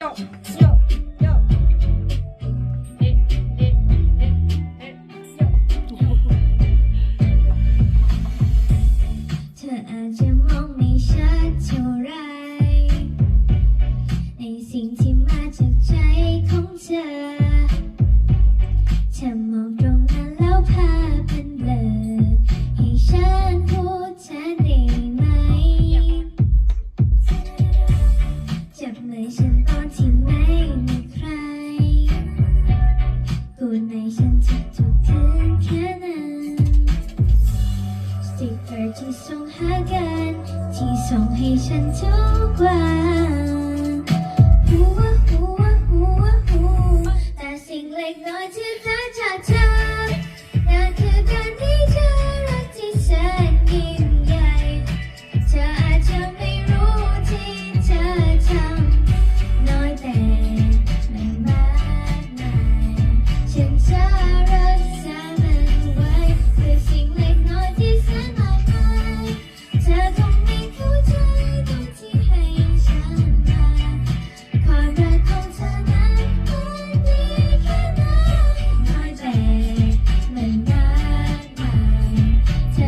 要要一扇酒馆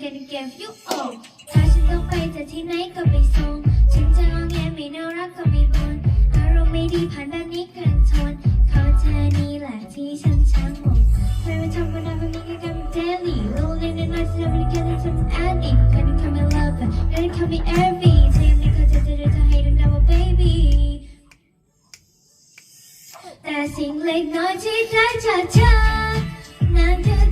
gonna give you all ถ้าฉันต้องไปจอที่ไหนก็ไปส่งฉันจะงอแงไม่น่ารักก็ไม่บ่นอารมณ์ไม่ดีผ่านแบบนี้ก็ยังทนเขอเธอนี่แหละที่ฉันช้างหมดไม่ว่าทำวันนั้นวันนี้ก็กลายเป็น daily โลกเล่นน้อยๆที่ทำให้แค่ได้ทำ addict ก็ได้ call me lover ก็ได้ call me every เธอยังไม่เข้าใจเธอจะให้ดังๆว่า baby แต่สิ่งเล็กน้อยที่ได้จากเธอนั่นคือ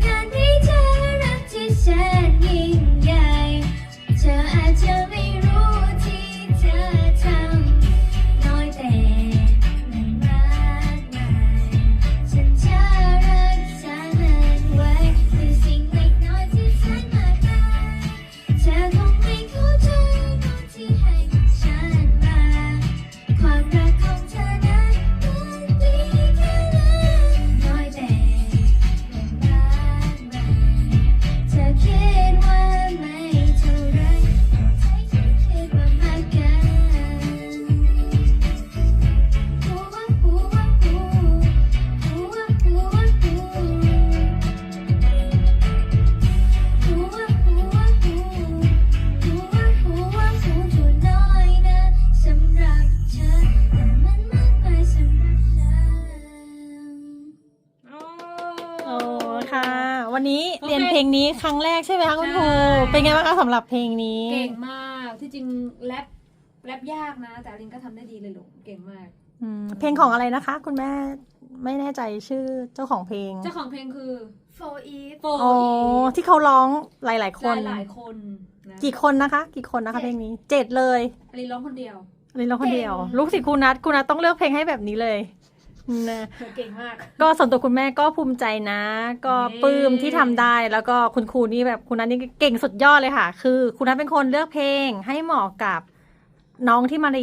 วันนี้โอเคเรียนเพลงนี้ครั้งแรกใช่ไหมคะคุณครูใช่เป็นไงบ้างคะสำหรับเพลงนี้ เก่งมากที่จริงแรปแรปยากนะ แต่อลินก็ทำได้ดีเลยลูกเก่งมากอืมเพลงของอะไรนะคะ คุณแม่ไม่แน่ใจชื่อเจ้าของเพลง เจ้าของเพลงคือ For Eve โฟอ๋อที่เขาร้องหลาย ๆคหนลายหลายๆคนนะกี่คนนะคะ กี่คนนะคะเพลงนี้เจ็ดเลยอลินร้องคนเดียวอันนี้ร้องคนเดียวเก่งลูกศิษย์ครูนัทครูนัทต้องเลือกเพลงให้แบบนี้เลย นะเธอเก่งมาก ก็ส่วนตัวคุณแม่ก็ภูมิใจนะ ก็นี่ปลื้มที่ทำได้ แล้วก็คุณครูนี่แบบคุณนัทนี่เก่งสุดยอดเลยค่ะ คือ คุณนัทเป็นคนเลือกเพลงให้เหมาะกับน้องที่มาใน